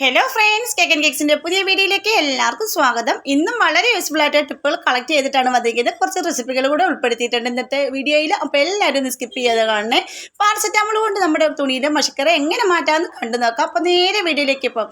Hello friends കേക്കൻ കേക്സിന്റെ പുതിയ വീഡിയോയിലേക്ക് എല്ലാവർക്കും സ്വാഗതം. ഇന്നും വളരെ യൂസ്ഫുൾ ആയിട്ട് ടിപ്പുകൾ കളക്ട് ചെയ്തിട്ടാണ് വന്നിരിക്കുന്നത്. കുറച്ച് റെസിപ്പികൾ കൂടെ ഉൾപ്പെടുത്തിയിട്ടുണ്ട് ഇന്നത്തെ വീഡിയോയിൽ. അപ്പോൾ എല്ലാവരും ഒന്ന് സ്കിപ്പ് ചെയ്ത് കാണണേ. പാരസെറ്റാമോൾ കൊണ്ട് നമ്മുടെ തുണിയുടെ മഷക്കറ എങ്ങനെ മാറ്റാമെന്ന് കണ്ടു നോക്കാം. അപ്പോൾ നേരെ വീഡിയോയിലേക്ക് ഇപ്പോൾ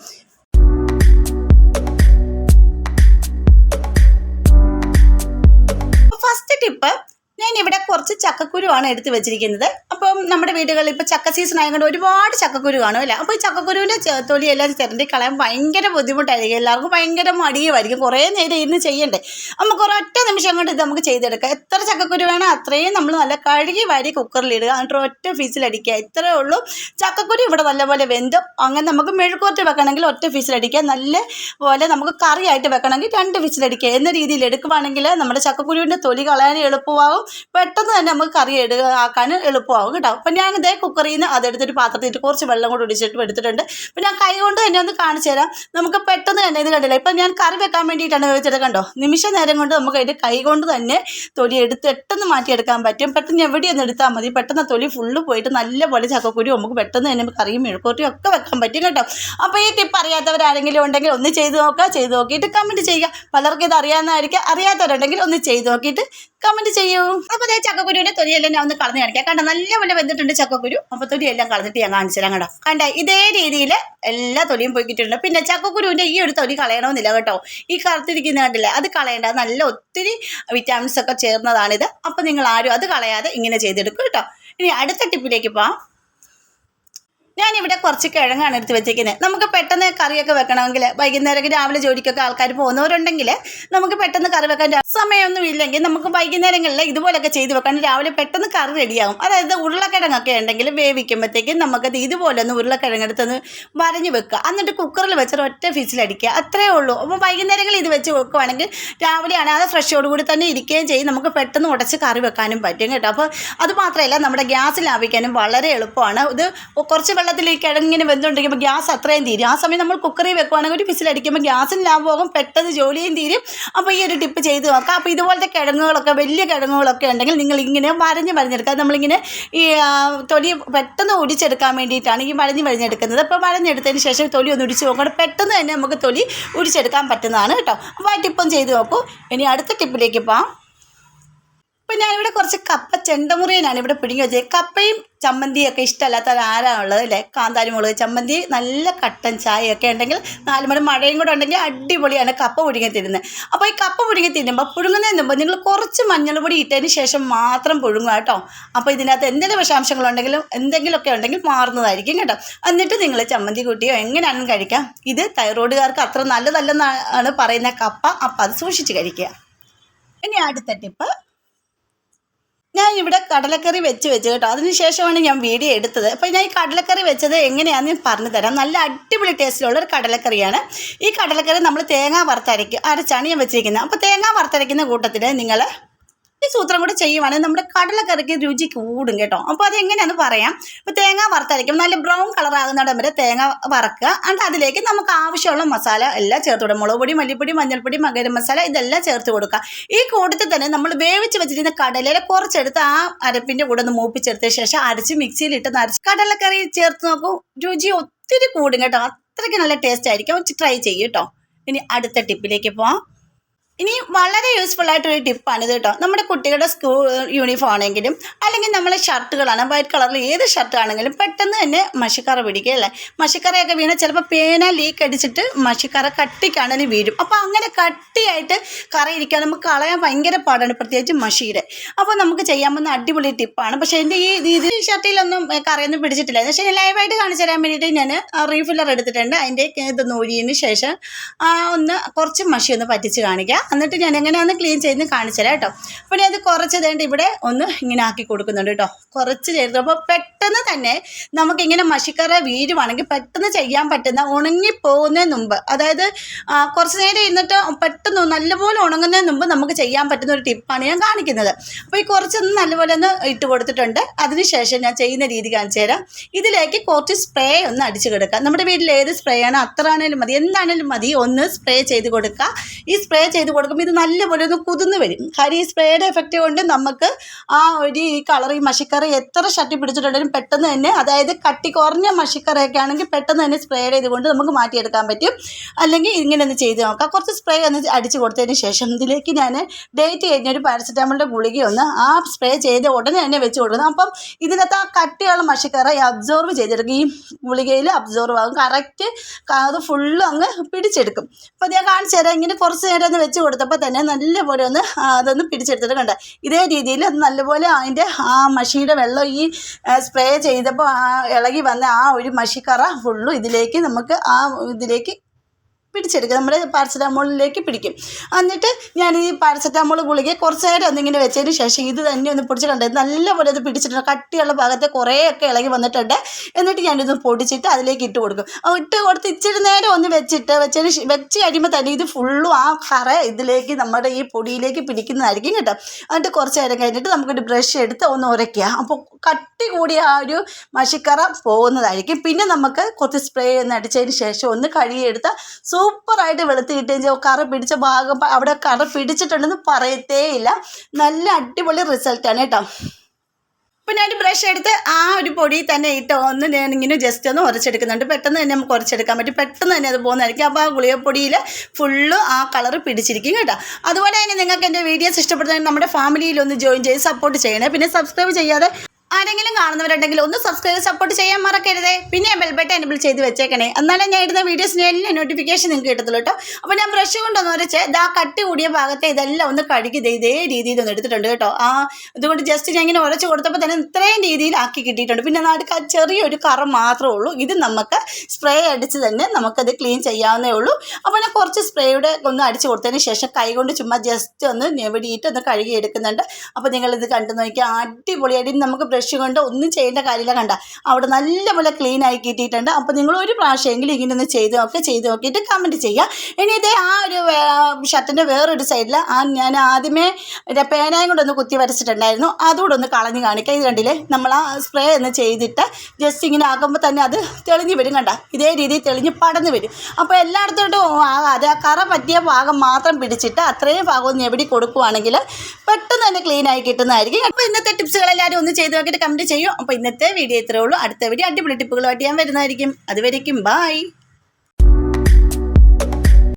ഫസ്റ്റ് ടിപ്പ് ഞാൻ ഇവിടെ കുറച്ച് ചക്കക്കുരുവാണ് എടുത്ത് വെച്ചിരിക്കുന്നത്. അപ്പം നമ്മുടെ വീടുകളിൽ ഇപ്പോൾ ചക്ക സീസൺ ആയതുകൊണ്ട് ഒരുപാട് ചക്കക്കുരു കാണും അല്ലേ? അപ്പോൾ ഈ ചക്കക്കുരുവിന്റെ തൊലിയെല്ലാം ചിരണ്ടി കളയാൻ ഭയങ്കര ബുദ്ധിമുട്ടായിരിക്കും. എല്ലാവർക്കും ഭയങ്കര മടിയുമായിരിക്കും. കുറേ നേരം ഇരുന്ന് ചെയ്യണ്ടേ. നമുക്ക് ഒരൊറ്റ നിമിഷം കൊണ്ട് ഇത് നമുക്ക് ചെയ്തെടുക്കാം. എത്ര ചക്കക്കുരു വേണോ അത്രയും നമ്മൾ നല്ല കഴുകി വാരി കുക്കറിലിടുക എന്നിട്ട് ഒറ്റ ഫീസിലടിക്കുക ഇത്രയേ ഉള്ളൂ. ചക്കക്കുരു ഇവിടെ നല്ലപോലെ വെന്തും. അങ്ങനെ നമുക്ക് മെഴുക്കുവരട്ടി വെക്കണമെങ്കിൽ ഒറ്റ ഫീസിലടിക്കുക നല്ല പോലെ നമുക്ക് കറിയായിട്ട് വെക്കണമെങ്കിൽ രണ്ട് ഫീസിലടിക്കുക എന്ന രീതിയിൽ എടുക്കുവാണെങ്കിൽ നമ്മുടെ ചക്കക്കുരുവിന്റെ തൊലി കളയാൻ എളുപ്പമാകും പെട്ടെന്ന് തന്നെ നമുക്ക് കറി എടുക്കുക ആക്കാൻ എളുപ്പമാകും കേട്ടോ. അപ്പം ഞാൻ ഇതേ കുക്കറിൽ നിന്ന് അതെടുത്തിട്ട് പാത്രത്തിട്ട് കുറച്ച് വെള്ളം കൂടി ഒടിച്ചിട്ട് എടുത്തിട്ടുണ്ട്. അപ്പം ഞാൻ കൈ കൊണ്ട് തന്നെ ഒന്ന് കാണിച്ചു തരാം. നമുക്ക് പെട്ടെന്ന് തന്നെ ഇത് കണ്ടില്ല? ഇപ്പം ഞാൻ കറി വെക്കാൻ വേണ്ടിയിട്ടാണ് വെച്ചത് കണ്ടോ? നിമിഷ നേരം കൊണ്ട് നമുക്ക് അതിന്റെ കൈ കൊണ്ട് തന്നെ തൊലി എടുത്ത് പെട്ടെന്ന് മാറ്റിയെടുക്കാൻ പറ്റും. പെട്ടെന്ന് എവിടെയൊന്ന് എടുത്താൽ മതി. പെട്ടെന്ന് തൊലി ഫുള്ള് പോയിട്ട് നല്ലപോലെ ചക്കക്കുരു നമുക്ക് പെട്ടെന്ന് തന്നെ കറിയും മെഴുക്കൂട്ടിയും ഒക്കെ വെക്കാൻ പറ്റും കേട്ടോ. അപ്പോൾ ഈ ടിപ്പ് അറിയാത്തവരാരെങ്കിലും ഉണ്ടെങ്കിൽ ഒന്ന് ചെയ്ത് നോക്കുക. ചെയ്ത് നോക്കിയിട്ട് കമന്റ് ചെയ്യുക. പലർക്കും ഇത് അറിയാവുന്നതായിരിക്കും. അറിയാത്തവരുണ്ടെങ്കിൽ ഒന്ന് ചെയ്ത് നോക്കിയിട്ട് കമന്റ് ചെയ്യൂ. അപ്പോൾ അതേ ചക്കക്കുരുവിന്റെ തൊലിയെല്ലാം ഞാൻ ഒന്ന് കളഞ്ഞ് കാണിക്കാം. കണ്ട നല്ലപോലെ വെന്തിട്ടുണ്ട് ചക്കക്കുരു. അപ്പോൾ തൊലിയെല്ലാം കളഞ്ഞിട്ട് ഞാൻ കാണിച്ചില്ല കണ്ടോ കണ്ട ഇതേ രീതിയിൽ എല്ലാ തൊലിയും പൊയ്ക്കിട്ടുണ്ട് പിന്നെ ചക്കക്കുരുവിന്റെ ഈ ഒരു തൊലി കളയണമെന്നില്ല കേട്ടോ. ഈ കറുത്തിരിക്കുന്ന കണ്ടില്ലേ അത് കളയേണ്ട. നല്ല ഒത്തിരി വിറ്റാമിൻസ് ഒക്കെ ചേർന്നതാണിത്. അപ്പൊ നിങ്ങൾ ആരും അത് കളയാതെ ഇങ്ങനെ ചെയ്തെടുക്കും കേട്ടോ. ഇനി അടുത്ത ടിപ്പിലേക്ക് പോവാം. ഞാനിവിടെ കുറച്ച് കിഴങ്ങാണ് എടുത്ത് വെച്ചേക്കുന്നത് നമുക്ക് പെട്ടെന്ന് കറിയൊക്കെ വെക്കണമെങ്കിൽ വൈകുന്നേരം രാവിലെ ജോലിക്കൊക്കെ ആൾക്കാർ പോകുന്നവരുണ്ടെങ്കിൽ നമുക്ക് പെട്ടെന്ന് കറി വെക്കാൻ സമയമൊന്നും ഇല്ലെങ്കിൽ നമുക്ക് വൈകുന്നേരങ്ങളിൽ ഇതുപോലൊക്കെ ചെയ്ത് വെക്കണം രാവിലെ പെട്ടെന്ന് കറി റെഡിയാകും അതായത് ഉരുളക്കിഴങ്ങൊക്കെ ഉണ്ടെങ്കിൽ വേവിക്കുമ്പോഴത്തേക്കും നമുക്കത് ഇതുപോലെ ഒന്ന് ഉരുളക്കിഴങ്ങെടുത്തൊന്ന് വരഞ്ഞ് വെക്കുക. എന്നിട്ട് കുക്കറിൽ വെച്ചിട്ട് ഒറ്റ ഫിസിലടിക്കുക അത്രേ ഉള്ളൂ. അപ്പോൾ വൈകുന്നേരങ്ങളിൽ ഇത് വെച്ച് വെക്കുവാണെങ്കിൽ രാവിലെയാണ് അത് ഫ്രഷോടുകൂടി തന്നെ ഇരിക്കുകയും ചെയ്യും. നമുക്ക് പെട്ടെന്ന് ഉടച്ച് കറി വെക്കാനും പറ്റും കേട്ടോ. അപ്പോൾ അത് മാത്രമല്ല നമ്മുടെ ഗ്യാസ് ലാഭിക്കാനും വളരെ എളുപ്പമാണ്. ഇത് കുറച്ച് വെള്ളത്തിൽ ഈ കിഴങ്ങിങ്ങനെ വെന്തുണ്ടെങ്കിൽ ഗ്യാസ് അത്രയും തീരും. ആ സമയം നമ്മൾ കുക്കറിൽ വെക്കുവാണെങ്കിൽ ഒരു വിസിലടിക്കുമ്പോൾ ഗ്യാസും ലാഭമാകും പെട്ടെന്ന് ജോലിയും തീരും. അപ്പോൾ ഈ ഒരു ടിപ്പ് ചെയ്ത് നോക്കാം. അപ്പോൾ ഇതുപോലത്തെ കിഴങ്ങുകളൊക്കെ വലിയ കിഴങ്ങുകളൊക്കെ ഉണ്ടെങ്കിൽ നിങ്ങൾ ഇങ്ങനെ വരഞ്ഞ് വരഞ്ഞെടുക്കുക. നമ്മളിങ്ങനെ ഈ തൊലി പെട്ടെന്ന് ഒടിച്ചെടുക്കാൻ വേണ്ടിയിട്ടാണ് ഈ വരഞ്ഞ് വരഞ്ഞെടുക്കുന്നത്. അപ്പോൾ വരഞ്ഞെടുത്തതിന് ശേഷം തൊലി ഒന്ന് ഒടിച്ച് നോക്കണം പെട്ടെന്ന് തന്നെ നമുക്ക് തൊലി ഒടിച്ചെടുക്കാൻ പറ്റുന്നതാണ് കേട്ടോ. അപ്പോൾ ആ ടിപ്പും ചെയ്ത് നോക്കൂ. ഇനി അടുത്ത ടിപ്പിലേക്ക് പോകാം ഇപ്പം ഞാനിവിടെ കുറച്ച് കപ്പ ചെണ്ടമുറിയനാണ് ഇവിടെ പിടിങ്ങി വെച്ചത്. കപ്പയും ചമ്മന്തിയും ഒക്കെ ഇഷ്ടമല്ലാത്ത ആരാണുള്ളത് അല്ലേ? കാന്താരി മുളക് ചമ്മന്തി നല്ല കട്ടൻ ചായയൊക്കെ ഉണ്ടെങ്കിൽ നാല് മണി മഴയും കൂടെ ഉണ്ടെങ്കിൽ അടിപൊളിയാണ് കപ്പ പുഴുങ്ങി തിരുന്നത് അപ്പോൾ ഈ കപ്പ പുഴുങ്ങി തിരുമ്പോൾ പുഴുങ്ങുന്നതിന് മുമ്പ് നിങ്ങൾ കുറച്ച് മഞ്ഞൾപ്പൊടി ഇട്ടതിന് ശേഷം മാത്രം പുഴുങ്ങുക കേട്ടോ. അപ്പോൾ ഇതിനകത്ത് എന്തെങ്കിലും വിഷാംശങ്ങളുണ്ടെങ്കിലും എന്തെങ്കിലുമൊക്കെ ഉണ്ടെങ്കിൽ മാറുന്നതായിരിക്കും കേട്ടോ. എന്നിട്ട് നിങ്ങൾ ചമ്മന്തി കൂട്ടിയോ എങ്ങനെയാണെങ്കിലും കഴിക്കാം. ഇത് തൈറോയിഡുകാർക്ക് അത്ര നല്ലതല്ലെന്നാണ് പറയുന്ന കപ്പ. അപ്പോൾ അത് സൂക്ഷിച്ച് കഴിക്കുക. ഇനി അടുത്ത ടിപ്പ്. ഞാൻ ഇവിടെ കടലക്കറി വെച്ച് വെച്ച് കേട്ടോ. അതിനുശേഷമാണ് ഞാൻ വീഡിയോ എടുത്തത്. അപ്പോൾ ഞാൻ ഈ കടലക്കറി വെച്ചത് എങ്ങനെയാണെന്ന് ഞാൻ പറഞ്ഞു തരാം. നല്ല അടിപൊളി ടേസ്റ്റിലുള്ള ഒരു കടലക്കറിയാണ്. ഈ കടലക്കറി നമ്മൾ തേങ്ങ വറുത്തരയ്ക്കും അരച്ചാണ് ഞാൻ വെച്ചിരിക്കുന്നത്. അപ്പോൾ തേങ്ങ വറുത്തരയ്ക്കുന്ന കൂട്ടത്തിൽ നിങ്ങൾ ഈ സൂത്രം കൂടെ ചെയ്യുവാണെങ്കിൽ നമ്മുടെ കടലക്കറിക്ക് രുചി കൂടും കേട്ടോ. അപ്പോൾ അത് എങ്ങനെയാണെന്ന് പറയാം. ഇപ്പോൾ തേങ്ങ വറുത്തരയ്ക്കും. നല്ല ബ്രൗൺ കളർ ആകുന്നിടം വരെ തേങ്ങ വറക്കുക. അണ്ട് അതിലേക്ക് നമുക്ക് ആവശ്യമുള്ള മസാല എല്ലാം ചേർത്ത് കൊടുക്കുക. മുളക് പൊടി മല്ലിപ്പൊടി മഞ്ഞൾപ്പൊടി മകര മസാല ഇതെല്ലാം ചേർത്ത് കൊടുക്കുക. ഈ കൂട്ടത്തിൽ തന്നെ നമ്മൾ വേവിച്ച് വെച്ചിരുന്ന കടലയിലെ കുറച്ചെടുത്ത് ആ അരപ്പിന്റെ കൂടെ ഒന്ന് മൂപ്പിച്ചെടുത്ത ശേഷം അരച്ച് മിക്സിയിലിട്ട് നരച്ച് കടലക്കറി ചേർത്ത് നോക്കൂ. രുചി ഒത്തിരി കൂടും കേട്ടോ. അത്രയ്ക്ക് നല്ല ടേസ്റ്റ് ആയിരിക്കും. ട്രൈ ചെയ്യും കേട്ടോ. ഇനി അടുത്ത ടിപ്പിലേക്ക് പോവാം. ഇനി വളരെ യൂസ്ഫുൾ ആയിട്ടൊരു ടിപ്പാണ് ഇത് കേട്ടോ. നമ്മുടെ കുട്ടികളുടെ സ്കൂൾ യൂണിഫോം ആണെങ്കിലും അല്ലെങ്കിൽ നമ്മളെ ഷർട്ടുകളാണ് വൈറ്റ് കളറിൽ ഏത് ഷർട്ട് ആണെങ്കിലും പെട്ടെന്ന് തന്നെ മഷിക്കറ പിടിക്കുക അല്ലേ? മഷിക്കറയൊക്കെ വീണാൽ ചിലപ്പോൾ പേന ലീക്ക് അടിച്ചിട്ട് മഷിക്കറ കട്ടിക്കാണെങ്കിൽ വീഴും. അപ്പോൾ അങ്ങനെ കട്ടിയായിട്ട് കറ ഇരിക്കാൻ നമുക്ക് കളയാൻ ഭയങ്കര പാടാണ് പ്രത്യേകിച്ച് മഷിയുടെ അപ്പോൾ നമുക്ക് ചെയ്യാൻ പോകുന്ന അടിപൊളി ടിപ്പാണ് പക്ഷേ എന്റെ ഈ ഇത് ഷർട്ടിലൊന്നും കറയൊന്നും പിടിച്ചിട്ടില്ല. പക്ഷേ ലൈവായിട്ട് കാണിച്ചു തരാൻ വേണ്ടിയിട്ട് ഞാൻ റീഫില്ലർ എടുത്തിട്ടുണ്ട്. അതിന്റെ ഇത് നൂരിയതിന് ശേഷം ഒന്ന് കുറച്ച് മഷി ഒന്ന് പറ്റിച്ച് കാണിക്കാം. എന്നിട്ട് ഞാൻ എങ്ങനെയാണെന്ന് ക്ലീൻ ചെയ്ത് കാണിച്ചു തരാം കേട്ടോ. അപ്പോൾ ഞാൻ അത് കുറച്ച് തേണ്ട ഇവിടെ ഒന്ന് ഇങ്ങനെ ആക്കി കൊടുക്കുന്നുണ്ട് കേട്ടോ. കുറച്ച് ചെയ്തു അപ്പോൾ പെട്ടെന്ന് തന്നെ നമുക്കിങ്ങനെ മഷിക്കറ വീഴുവാണെങ്കിൽ പെട്ടെന്ന് ചെയ്യാൻ പറ്റുന്ന ഉണങ്ങിപ്പോകുന്നതിന് മുമ്പ് അതായത് കുറച്ച് നേരം ഇരുന്നിട്ട് പെട്ടെന്ന് നല്ലപോലെ ഉണങ്ങുന്നതിന് മുമ്പ് നമുക്ക് ചെയ്യാൻ പറ്റുന്ന ഒരു ടിപ്പാണ് ഞാൻ കാണിക്കുന്നത്. അപ്പോൾ ഈ കുറച്ചൊന്ന് നല്ലപോലെ ഒന്ന് ഇട്ട് കൊടുത്തിട്ടുണ്ട്. അതിനുശേഷം ഞാൻ ചെയ്യുന്ന രീതി കാണിച്ചു തരാം. ഇതിലേക്ക് കുറച്ച് സ്പ്രേ ഒന്ന് അടിച്ചു കൊടുക്കുക നമ്മുടെ വീട്ടിൽ ഏത് സ്പ്രേ ആണോ അത്ര ആണെങ്കിലും മതി എന്താണെങ്കിലും മതി ഒന്ന് സ്പ്രേ ചെയ്ത് കൊടുക്കുക ഈ സ്പ്രേ ചെയ്ത് കൊടുക്കുമ്പോൾ ഇത് നല്ലപോലെ ഒന്ന് കുതിർന്ന് വരും. കാര്യം സ്പ്രേയുടെ എഫക്റ്റ് കൊണ്ട് നമുക്ക് ആ ഒരു ഈ കളർ ഈ മഷിക്കറി എത്ര ഷട്ടി പിടിച്ചിട്ടുണ്ടെങ്കിലും പെട്ടെന്ന് തന്നെ അതായത് കട്ടി കുറഞ്ഞ മഷിക്കറിയൊക്കെ ആണെങ്കിൽ പെട്ടെന്ന് തന്നെ സ്പ്രേയുടെ ഇതുകൊണ്ട് നമുക്ക് മാറ്റിയെടുക്കാൻ പറ്റും. അല്ലെങ്കിൽ ഇങ്ങനെ ഒന്ന് ചെയ്ത് നോക്കാം. കുറച്ച് സ്പ്രേ ഒന്ന് അടിച്ച് കൊടുത്തതിന് ശേഷം ഇതിലേക്ക് ഞാൻ ഡേറ്റ് കഴിഞ്ഞ ഒരു പാരസെറ്റാമോളിന്റെ ഗുളിക ഒന്ന് ആ സ്പ്രേ ചെയ്ത് ഉടനെ തന്നെ വെച്ച് കൊടുക്കുന്നത് അപ്പം ഇതിനകത്ത് ആ കട്ടിയുള്ള മഷിക്കറ അബ്സോർവ് ചെയ്തെടുക്കും. ഈ ഗുളികയിൽ അബ്സോർവ് ആകും. കറക്റ്റ് അത് ഫുള്ള് അങ്ങ് പിടിച്ചെടുക്കും. അപ്പോൾ ഞാൻ കാണിച്ചു തരാം. ഇങ്ങനെ കുറച്ച് നേരം ഒന്ന് വെച്ച് കൊടുത്തപ്പോൾ തന്നെ നല്ലപോലെ ഒന്ന് അതൊന്ന് പിടിച്ചെടുത്തിട്ട് കണ്ട. ഇതേ രീതിയിൽ അത് നല്ലപോലെ അതിന്റെ ആ മഷിയുടെ വെള്ളം ഈ സ്പ്രേ ചെയ്തപ്പോൾ ആ ഇളകി വന്ന ആ ഒരു മഷിക്കറ ഫുള്ളും ഇതിലേക്ക് നമുക്ക് ആ ഇതിലേക്ക് പിടിച്ചെടുക്കുക. നമ്മുടെ പാരസെറ്റാമോളിലേക്ക് പിടിക്കും. എന്നിട്ട് ഞാൻ ഈ പാരസെറ്റാമോൾ ഗുളിക കുറച്ച് നേരം ഒന്നിങ്ങനെ വെച്ചതിന് ശേഷം ഇത് തന്നെ ഒന്ന് പിടിച്ചിട്ടുണ്ട് നല്ലപോലെ അത് പിടിച്ചിട്ടുണ്ട്. കട്ടിയുള്ള ഭാഗത്ത് കുറേയൊക്കെ ഇളകി വന്നിട്ടുണ്ട്. എന്നിട്ട് ഞാനിത് പൊടിച്ചിട്ട് അതിലേക്ക് ഇട്ട് കൊടുക്കും. അപ്പോൾ ഇട്ട് കൊടുത്ത് ഇച്ചിരി നേരം ഒന്ന് വെച്ചിട്ട് വെച്ചതിന് വെച്ച് കഴിയുമ്പോൾ തന്നെ ഇത് ഫുള്ളും ആ കറ ഇതിലേക്ക് നമ്മുടെ ഈ പൊടിയിലേക്ക് പിടിക്കുന്നതായിരിക്കും കേട്ടോ. എന്നിട്ട് കുറച്ച് നേരം കഴിഞ്ഞിട്ട് നമുക്കൊരു ബ്രഷ് എടുത്ത് ഒന്ന് ഉരയ്ക്കുക. അപ്പോൾ കട്ടി കൂടിയ ആ ഒരു മഷിക്കറ പോകുന്നതായിരിക്കും. പിന്നെ നമുക്ക് കുറച്ച് സ്പ്രേ ഒന്ന് അടിച്ചതിന് ശേഷം ഒന്ന് കഴുകിയെടുത്താൽ സൂപ്പറായിട്ട് വെളുത്ത് കിട്ടുകയും ചെയ്യും കറ പിടിച്ച ഭാഗം അവിടെ കറ പിടിച്ചിട്ടുണ്ടെന്ന് പറയത്തേ ഇല്ല നല്ല അടിപൊളി റിസൾട്ടാണ് കേട്ടോ. പിന്നെ ഞാൻ ബ്രഷ് എടുത്ത് ആ ഒരു പൊടി തന്നെ ഇട്ട് ഒന്ന് ഞാൻ ഞാനിങ്ങനെ ജസ്റ്റ് ഒന്ന് ഉരച്ചെടുക്കുന്നുണ്ട്. പെട്ടെന്ന് തന്നെ നമുക്ക് ഉരച്ചെടുക്കാൻ പറ്റും. പെട്ടെന്ന് തന്നെ അത് പോകുന്നതായിരിക്കും. അപ്പോൾ ആ ഗുളികപ്പൊടിയിൽ ഫുള്ള് ആ കളർ പിടിച്ചിരിക്കും കേട്ടോ. അതുപോലെ തന്നെ നിങ്ങൾക്ക് എന്റെ വീഡിയോസ് ഇഷ്ടപ്പെടുന്നെങ്കിൽ നമ്മുടെ ഫാമിലിയിൽ ഒന്ന് ജോയിൻ ചെയ്ത് സപ്പോർട്ട് ചെയ്യണേ. പിന്നെ സബ്സ്ക്രൈബ് ചെയ്യാതെ ആരെങ്കിലും കാണുന്നവരുണ്ടെങ്കിൽ ഒന്ന് സബ്സ്ക്രൈബ് സപ്പോർട്ട് ചെയ്യാൻ മറക്കരുത്. പിന്നെ ബെൽബട്ടൺ എനബിൾ ചെയ്ത് വെച്ചേക്കണേ. എന്നാലേ ഞാൻ ഇടുന്ന വീഡിയോസ് എല്ലാം നോട്ടിഫിക്കേഷൻ നിങ്ങൾക്ക് കിട്ടത്തുള്ളൂ കേട്ടോ അപ്പോൾ ഞാൻ ബ്രഷ് കൊണ്ടൊന്ന് വരച്ച് ഇതാ കട്ടി കൂടിയ ഭാഗത്തെ ഇതെല്ലാം ഒന്ന് കഴുകി ദേ ഇതേ രീതിയിൽ ഒന്ന് എടുത്തിട്ടുണ്ട് കേട്ടോ. ആ അതുകൊണ്ട് ജസ്റ്റ് ഞാൻ ഇങ്ങനെ ഉരച്ച് കൊടുത്തപ്പോൾ തന്നെ ഇത്രയും രീതിയിലാക്കി കിട്ടിയിട്ടുണ്ട്. പിന്നെ നടുക്ക് ചെറിയൊരു കറ മാത്രമേ ഉള്ളൂ. ഇത് നമുക്ക് സ്പ്രേ അടിച്ച് തന്നെ നമുക്കത് ക്ലീൻ ചെയ്യാവുന്നേ ഉള്ളൂ. അപ്പോൾ ഞാൻ കുറച്ച് സ്പ്രേയുടെ ഒന്ന് അടിച്ച് കൊടുത്തതിന് ശേഷം കൈ കൊണ്ട് ചുമ്മാ ജസ്റ്റ് ഒന്ന് ഞെവിടിയിട്ട് ഒന്ന് കഴുകി എടുക്കുന്നുണ്ട്. അപ്പോൾ നിങ്ങളിത് കണ്ടു നോക്കിയാൽ അടിപൊളിയായിട്ട് നമുക്ക് ബ്രഷ് കൊണ്ട് ഒന്നും ചെയ്യേണ്ട കാര്യമില്ല കണ്ട. അവിടെ നല്ലപോലെ ക്ലീൻ ആയി കിട്ടിയിട്ടുണ്ട്. അപ്പോൾ നിങ്ങൾ ഒരു പ്രാവശ്യമെങ്കിലും ഇങ്ങനെ ഒന്ന് ചെയ്ത് നോക്കുക ചെയ്ത് നോക്കിയിട്ട് കമന്റ് ചെയ്യുക. ഇനി ഇതേ ആ ഒരു ഷർട്ടിന്റെ വേറൊരു സൈഡിൽ ആ ഞാൻ ആദ്യമേ പേനയും കൂടെ ഒന്ന് കുത്തി വരച്ചിട്ടുണ്ടായിരുന്നു. അതുകൂടെ ഒന്ന് കളഞ്ഞ് കാണിക്കുക ഇത് കണ്ടില്ലേ? നമ്മൾ ആ സ്പ്രേ ഒന്ന് ചെയ്തിട്ട് ജസ്റ്റ് ഇങ്ങനെ ആക്കുമ്പോൾ തന്നെ അത് തെളിഞ്ഞ് വരും കണ്ട. ഇതേ രീതിയിൽ തെളിഞ്ഞ് പടന്ന് വരും. അപ്പോൾ എല്ലായിടത്തോട്ടും അത് ആ കറ പറ്റിയ ഭാഗം മാത്രം പിടിച്ചിട്ട് അത്രയും ഭാഗം ഒന്ന് എവിടെ കൊടുക്കുവാണെങ്കിൽ പെട്ടെന്ന് തന്നെ ക്ലീൻ ആയി കിട്ടുന്നതായിരിക്കും. അപ്പോൾ ഇന്നത്തെ ടിപ്സുകൾ എല്ലാവരും ഒന്ന് ചെയ്ത് നോക്കിയിട്ട് കമന്റ് ചെയ്യും. അപ്പോൾ ഇന്നത്തെ വീഡിയോ ഇത്രയേ ഉള്ളൂ. അടുത്ത വീഡിയോ അടിപൊളി ടിപ്പുകളുമായിട്ട് ഞാൻ വരുന്നതായിരിക്കും. അതുവരേക്കും ബായ്